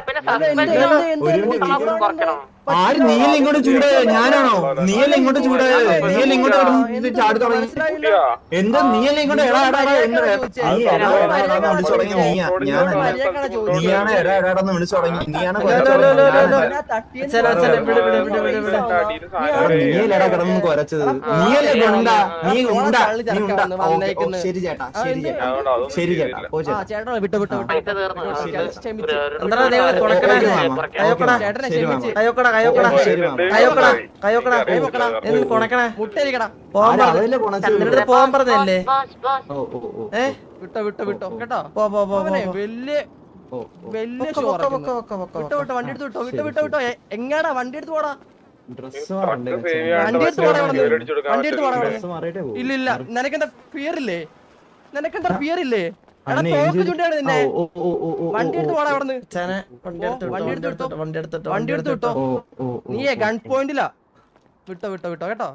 പിന്നെ സസ്പെൻഷൻ കുറയ്ക്കണം ആര് നീയല്ല ഇങ്ങോട്ട് ഞാനാണോ? നീയല്ല ഇങ്ങോട്ട് ചൂടായത് നീയല്ല ഇങ്ങോട്ട് കിടന്ന് ചാടി തുടങ്ങി. എന്താ നീയല്ല ഇങ്ങോട്ട്? എടാ എടാ വിളിച്ചു തുടങ്ങി. നീയാ ഞാനല്ല നീയാണ് എടാ എടാ എന്ന് വിളിച്ചു തുടങ്ങി. നീയാണ് നീയല്ലടാ കിടന്ന് കൊരച്ചത്? നീയല്ലേ ഗുണ്ട? നീ ഉണ്ട നീ ഓ, ശരി ചേട്ടാ ശരി ചേട്ടാ. ശരി ചേട്ടാ. ഓ ചേട്ടാ വിട്ടു വിട്ടു വിട്ടു ചേട്ടനെ ശരി, മുട്ടരിക്കടാ പോവാൻ വിട്ടോ കേട്ടോ പോ പോ വണ്ടി എടുത്ത് വിട്ടോ എങ്ങാടാ വണ്ടി എടുത്ത് പോടാ ഇല്ല ഇല്ല നിനക്കെന്താ ഫിയർ ഇല്ലേ നിനക്കെന്താ ഫിയർ ഇല്ലേ വണ്ടി എടുത്ത് വിട്ടോ, നീയേ ഗൺ പോയിന്റിലാ വിട്ടോ വിട്ടോ വിട്ടോ കേട്ടോ.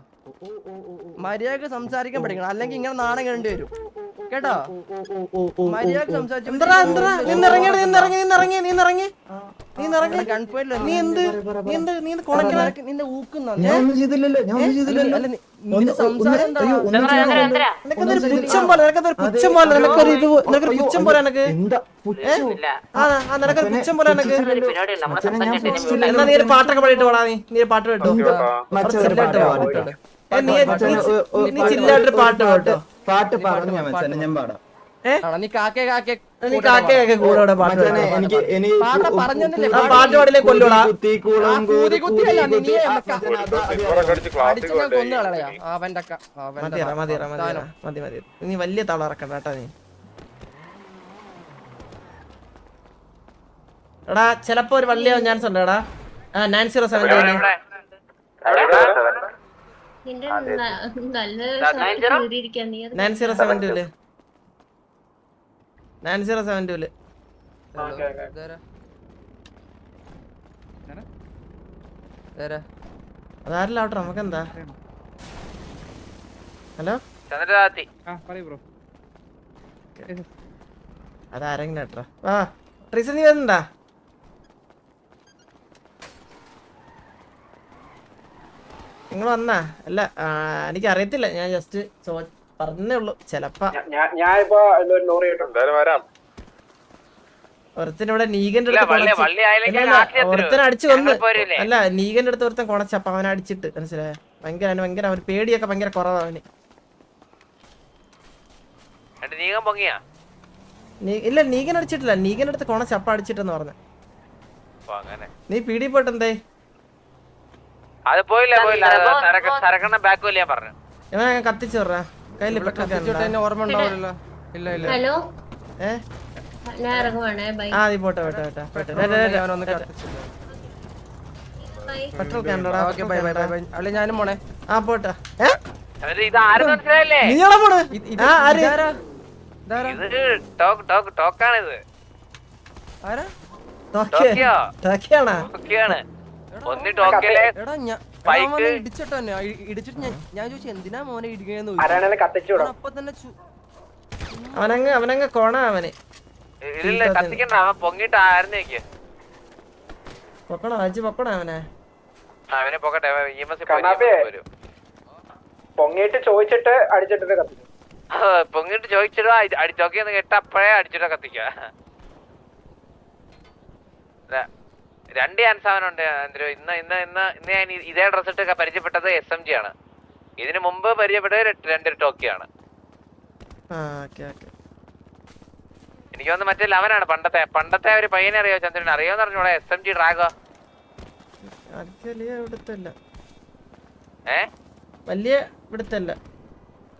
മര്യാദയ്ക്ക് സംസാരിക്കാൻ പഠിക്കണം അല്ലെങ്കിൽ ഇങ്ങനെ നാണം കണ്ടു വരും കേട്ടോ മര്യാദയ്ക്ക്. സംസാരിച്ചു നിന്നിറങ്ങി നിന്നിറങ്ങി നിന്നിറങ്ങി നിന്നിറങ്ങി നീ എന്ത് നീ എന്ത് നീ എന്ത് നിന്റെ ഊക്കുന്ന? ഞാൻ ഒന്നും ചെയ്തില്ലല്ലോ ഒന്നും ചെയ്തില്ലല്ലോ. നിനക്കൊരു പുച്ഛം പോലെ നിനക്കൊരു പുച്ഛം പോലെ നിനക്കൊരു ഇത് നിനക്കൊരു പുച്ഛം പോലെ നിനക്ക്. എന്താ പുച്ഛം? ആ ആ നിനക്കൊരു പുച്ഛം പോലെ എന്നാ നീ ഒരു പാട്ടൊക്കെ പാടിയിട്ട് പോടാ നീ. നീ പാട്ട് കേട്ടോ. പാട്ട്. നീ നീ- നീ ചില്ലായിട്ടൊരു കേട്ടോ. ഞാൻ പാടാം. നീ കാക്കേ കാക്കേ നീ വലിയ തളറക്കണ്ട കേട്ടാ നീ. എടാ ചെലപ്പോ ഒരു വള്ളിയാവാൻ ചാൻസ് ഉണ്ട് എടാ. Nine zero seven nine zero? Seven ന- നല്ലൊരു ദാ, സ്ഥലത്ത് nine zero? കയറിയിരിക്കാൻ നീ അത് നയൻ സീറോ സെവൻ ടൂൽ നയൻ സീറോ സെവൻ ടൂൽ ഇതാരാ? ഇതാരാ? അതാരല്ല ഔട്ടർ നമുക്ക് എന്താ ഹലോ? ചന്ദ്ര താത്തി അതാരെങ്കിലും ഏട്ടാ ആ ട്രീസ നീ വരുന്നുണ്ടാ? നിങ്ങൾ വന്നാ? അല്ല എനിക്ക് അറിയത്തില്ല ഞാൻ ജസ്റ്റ് ചോ പറഞ്ഞേ ഉള്ളൂ ചെലപ്പോ വരാം. ഒരുത്തൻ നീഗന്റെ അടുത്ത് അടിച്ചു വന്നു? അല്ല നീഗന്റെ അടുത്ത് ഒരുത്തൻ കൊണച്ചപ്പ അവനെ അടിച്ചിട്ട് മനസ്സിലായ? ഭയങ്കര അവന് ഭയങ്കര അവന് പേടിയൊക്കെ ഭയങ്കര കുറവാ അവന്. ഇല്ല നീഗൻ അടിച്ചിട്ടില്ല. നീഗന്റെ അടുത്ത് കൊണ ചപ്പ അടിച്ചിട്ടെന്ന് പറഞ്ഞു. നീ പീടി പോട്ടെന്തേ അത് പോയില്ല പോയില്ല. കത്തിച്ചു പറഞ്ഞു ഓർമ്മ ഉണ്ടാവില്ലല്ലോ. ഇല്ല ഇല്ല. ഹലോ? ഏ? ഞാൻ ഇറങ്ങുവാണേ ബൈ. ആ നീ പോട്ടെ പോട്ടെ പോട്ടെ പോട്ടെ. പെട്രോൾ കണ്ടടാ ഓക്കെ ബൈ ബൈ ബൈ അള്ളി ഞാനും പോണേ. ആ പോട്ടെ. ഏ? എന്നിട്ട് ഇത് ആരും മനസ്സിലായില്ലേ? നീളെ പോണ്? ആ ആര്? ടോക്ക് ടോക്ക് ടോക്കാണിത്. ആരാ? ടോക്കിയോ? ടോക്കിയോ? ടോക്കിയാണോ? ടോക്കിയാണ്. ഒന്ന് ടോക്കിയിലെ എടാ ഞാൻ ഇടിച്ചിട്ടോ ഇടിച്ചിട്ട് ഞാൻ ചോദിച്ചു എന്തിനാ മോനെ ഇടിക്കണെന്ന് ചോദിച്ചു. അവൻ അപ്പൊ തന്നെ അവനങ്ങ് അവനങ്ങ് കോണ അവന്. ഇല്ല കത്തിക്കണ്ട. അവൻ പൊങ്ങിട്ട് പൊക്കണോ? അജി പൊക്കണോ അവനെ? അവനെ കണ്ണാപ്പി. ചോദിച്ചിട്ട് അടിച്ചിട്ട് കത്തിക്കും. പൊങ്ങിട്ട് ചോദിച്ചിട്ട് അടിച്ചോക്കിയെന്ന് കേട്ട അപ്പഴേ അടിച്ചിട്ട് കത്തിക്ക രണ്ട് ചാൻസ് അവനുണ്ട് ഉണ്ട് ഇന്ന് ഇന്ന് ഇന്ന് ഇന്ന് ഞാൻ ഇതേ ഡ്രസ് ഇട്ട് പരിചയപ്പെട്ടത് എസ് എം ജി ആണ്. ഇതിന് മുമ്പ് പരിചയപ്പെട്ടത് രണ്ട് ടോക്കിയാണ് എനിക്ക് തോന്നുന്നു മറ്റേ ലവനാണ് പണ്ടത്തെ. പണ്ടത്തെ ഒരു പയ്യനെ അറിയോ ചന്ദ്രൻ? അറിയോന്ന് പറഞ്ഞൂടെ എസ് എം ജി ഡ്രാഗോ വലിയ ഇവിടുത്തല്ല. ഏ? വലിയ ഇവിടുത്തല്ല.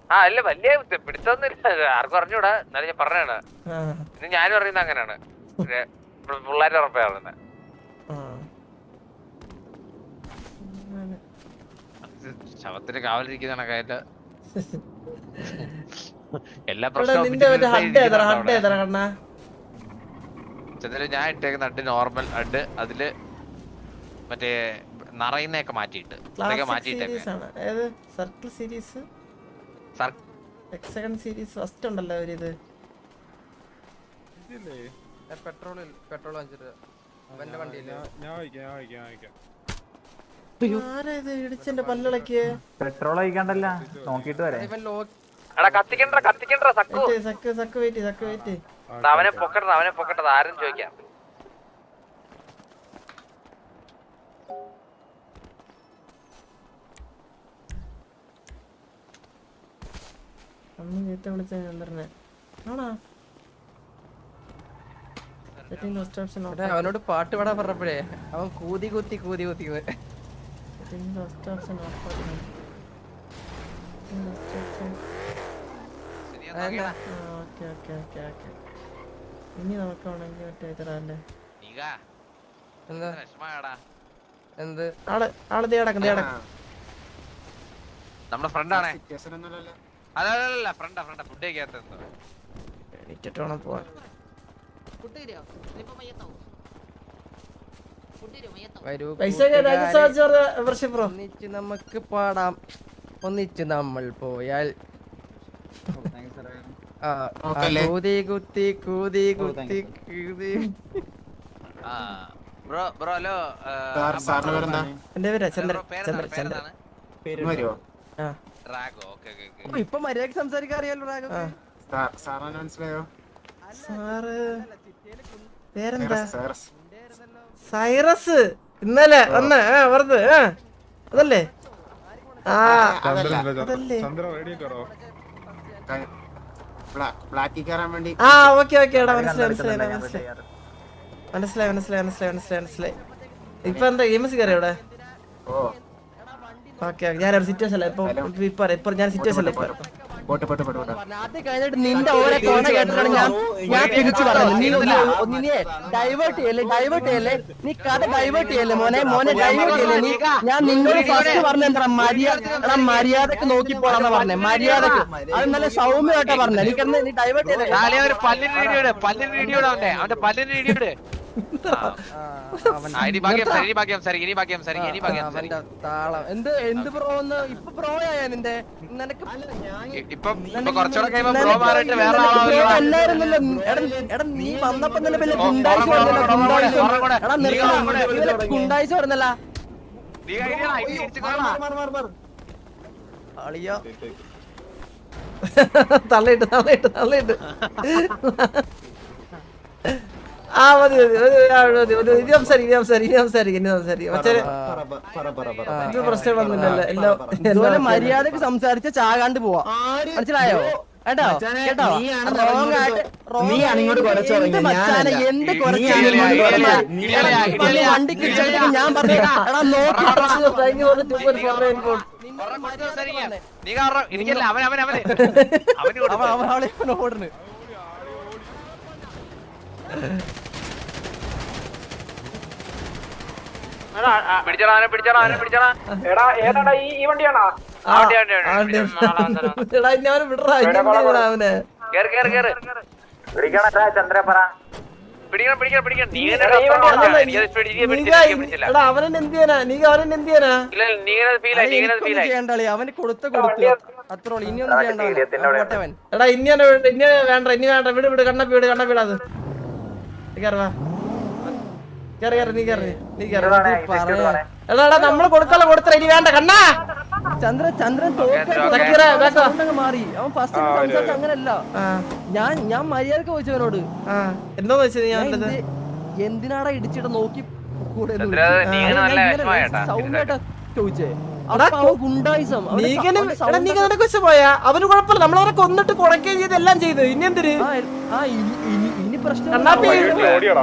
ആ അല്ല വലിയ പിടുത്തൊന്നുമില്ല ആർക്കും അറിഞ്ഞൂടാ. എന്നാലും ഞാൻ പറഞ്ഞാണ് ഇത് ഞാനും അറിയുന്ന അങ്ങനെയാണ്. പിള്ളേരുടെ ഉറപ്പാണ് ശവത്തിന് കാവലിരിക്കുന്ന കണക്കായിട്ട് എല്ലാ പ്രശ്നവും ഞാൻ ഇട്ടേക്കുന്ന അഡ് നോർമൽ അഡ് അതിൽ മറ്റേ നിറയുന്നൊക്കെ മാറ്റിയിട്ട്. മാറ്റിയിട്ടേക്ക് circle series hexagon series first ഉണ്ടല്ലോ ഇത് പെട്രോൾ ഞാൻ വായിക്കാം ഞാൻ വായിക്കാം ഞാൻ വായിക്കാം. പെട്രോൾ ഒഴിക്കണ്ടല്ല നോക്കിട്ട് വരാം. കത്തിക്കണ്ട കത്തിക്കണ്ട സക്കു. വെയിറ്റ് സക്ക് സക്ക് വെയിറ്റ് സക്ക് വെയിറ്റ് അവനെ പൊക്കട്ടത് അവനെ പൊക്കട്ടത് ആരും ചോദിക്കാം. വിളിച്ച ചന്ദ്രനെ ആണാ? അവനോട് പാട്ട് പാടാൻ പറഞ്ഞപ്പോഴേ അവൻ കൂതി കുത്തി കൂതി കുത്തി তিন দশটা আছে নক করে ഓക്കെ ഓക്കെ ഓക്കെ ഓക്കെ ഇനി നമുക്ക് ഉണങ്ങി മറ്റേ ഇതല്ലേ എന്ത്? ആൾ ആൾ ദേ അടക്കം ദേ അടക്കം നമ്മുടെ ഫ്രണ്ട് ആണേ. അതല്ല ഫ്രണ്ടാ ഫ്രണ്ടാ ഫുഡ് കഴിക്കാത്ത എനിക്കിട്ടോണം പോവാൻ. ഫുഡ് കഴിക്കാം ഒന്നിച്ച് നമുക്ക് പാടാം. ഒന്നിച്ച് നമ്മൾ പോയാൽ. കൂതി കുത്തി കൂതി കുത്തി കൂതി. ബ്രോ ബ്രോ ഹലോ സാറിന് പേരെന്താ? എന്റെ പേരാ? ചന്ദ്രൻ ചന്ദ്രൻ ചന്ദ്രൻ. വരുമോ ആ. റാഗോ ഓക്കെ ഓക്കെ ഓ, ഇപ്പൊ മര്യാദയ്ക്ക് സംസാരിക്കാൻ അറിയാലോ റാഗോ സാറിന് മനസ്സിലായോ? സാറ്. പേരെന്താ? സാറസ്. ഇന്നലെ വന്ന് ആ വെറുതെ ആ. അതല്ലേ? ആ അതല്ലേ ആ ഓക്കെ ഓക്കെ എടാ മനസ്സിലായി മനസ്സിലായി മനസ്സിലായി. മനസ്സിലായി മനസ്സിലായി മനസ്സിലായി മനസ്സിലായി മനസ്സിലായി. ഇപ്പൊ എന്താ ഗെയിംസ് കയറി ഇവിടെ ഓക്കെ ഞാനൊരു സിറ്റുവേഷൻ അല്ല ഇപ്പൊ ഇപ്പൊ ഇപ്പൊ ഞാൻ സിറ്റുവേഷൻ അല്ല ഇപ്പൊ പോട്ട് പോട്ട് പോട്ട് പോട്ട്. അത് കഴിഞ്ഞിട്ട് നിന്റെ ഓരോ കോണ കേട്ടിട്ടാണ് ഞാൻ ഞാൻ തിരിച്ചു പറഞ്ഞു നീ ഡൈവേർട്ട് ചെയ്യല്ലേ ഡൈവേർട്ട് ചെയ്യല്ലേ? നീ കഥ ഡൈവേർട്ട് ചെയ്യല്ലേ മോനെ? മോനെ ഡൈവേർട്ട് ചെയ്യല്ലേ നീ? ഞാൻ നിന്നോട് ഫസ്റ്റ് പറഞ്ഞ എന്താ മര്യാദ എടാ മര്യാദയ്ക്ക് നോക്കി പോണെന്ന് പറഞ്ഞേ. മര്യാദയ്ക്ക്. അത്. നല്ല സൗമ്യമായിട്ടാ പറഞ്ഞേ. നീ കിടന്ന് നീ ഡൈവേർട്ട് ചെയ്യല്ലേ ഒരു പല്ലിന് വീഡിയോ പല്ലിന് വീഡിയോ അവന്റെ അവന്റെ. പല്ലിന് വീഡിയോ ഇനി ബാക്കി തള്ളിട്ട് ഇനി ബാക്കി സംസാരിക്കും ഇനി ബാക്കി സംസാരിക്കും ഇനി ബാക്കി സംസാരിക്കും അവന്റെ താളം എന്ത് എന്ത് ഇപ്പൊ ആയ നിന്റെ നിനക്ക് ഇപ്പം ഇപ്പൊ കുറച്ചുകൂടെ കഴിയുമ്പോ ബ്രോ മാറിയിട്ട് വേറെ അല്ലായിരുന്നല്ലോ എടാ എടാ നീ വന്നപ്പോ തന്നെ ഗുണ്ടായിസ്. നീ ഇവരെ ഗുണ്ടായിസ് വരുന്നല്ല നീ കഴിഞ്ഞാ, ഇനി ഇടിച്ച് കൊള്ളാം. അളിയോ തള്ളിയിട്ട് തള്ളിയിട്ട് തള്ളിയിട്ട് ആ മതി മതി മതി ഇനി സംസാരിക്കും ഇനി സംസാരിക്കും ഇനി സംസാരിക്കും ഇനി സംസാരിക്കും മറ്റേ എന്ത് പ്രശ്നങ്ങളൊന്നുമില്ലല്ലോ എല്ലാം മര്യാദയ്ക്ക് സംസാരിച്ച ചാകാണ്ട് പോവാ മനസ്സിലായോ കേട്ടോ കേട്ടോ റോങ് ആയിട്ട് എന്ത് കുറച്ചാണ് വണ്ടി കിട്ടിയ ഞാൻ പറഞ്ഞാ നോക്കി നീ കാരണം എനിക്കല്ല അവൻ അവൻ അവന് അവൻ ഓടുന്നു അവന് കൊടുത്ത കൊടുത്തു ഇനി വേണ്ട ഇനി വേണ്ട ഇനി വേണ്ട വിട് വിട് കണ്ണപ്പി വിട് എടാടാ നമ്മൾ കൊടുക്കാനുള്ള കൊടുത്ത. ഇനി വേണ്ട കണ്ണാ. ചന്ദ്രൻ ചന്ദ്രൻ മാറി. അവൻ ഫസ്റ്റ് അങ്ങനല്ല. ഞാൻ ഞാൻ മര്യാദയ്ക്ക് ചോദിച്ചവനോട് എന്താ ഞാൻ എന്തിനാടാ ഇടിച്ചിട്ട് നോക്കി കൂടെ സൗണ്ട് അവന് കൊഴപ്പില്ല നമ്മളവരെ കൊന്നിട്ട് കൊടക്കുകയും ചെയ്ത് എല്ലാം ചെയ്ത്. ഇനി എന്തിന്?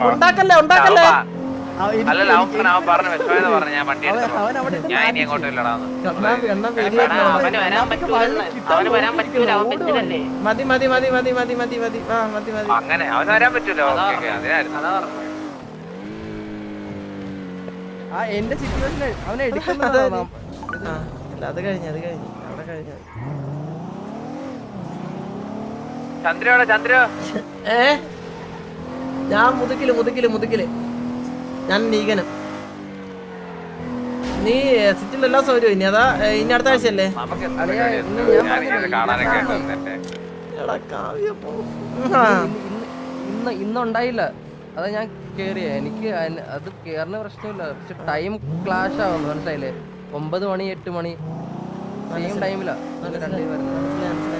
ഉണ്ടാക്കല്ലേ ഉണ്ടാക്കല്ലേ? അല്ലല്ല അവൻ അവൻ പറഞ്ഞു വിഷമെന്ന് പറഞ്ഞു ഞാൻ വണ്ടി ഞാൻ ഇനി അങ്ങോട്ട് മതി മതി മതി മതി മതി മതി മതി. മതി മതി. അങ്ങനെ അവൻ വരാൻ പറ്റൂലോ ആ എന്റെ സിറ്റുവേഷൻ അവനെ എടുക്കുന്നത് അത് കഴിഞ്ഞു അത് കഴിഞ്ഞു. അവിടെ കഴിഞ്ഞു. ചന്ദ്രയോടെ ചന്ദ്ര. ഏഹ് ഞാൻ മുതുക്കിൽ മുതുക്കിൽ മുതുക്കിൽ. ഞാൻ നീകനം നീ സിറ്റിൽ എല്ലാ സൗകര്യവും ഇനി അതാ ഇനി അടുത്ത ആഴ്ചയല്ലേ? ഇന്ന് ഇന്നുണ്ടായില്ല അതാ ഞാൻ കേറിയ. എനിക്ക് അത് കേറുന്ന പ്രശ്നമില്ല. പക്ഷെ ടൈം ക്ലാഷ് ആവുന്നു. മനസ്സിലായില്ലേ? ഒമ്പത് മണി എട്ട് മണി. സെയിം ടൈമിലാണ് രണ്ടേ വരുന്നത്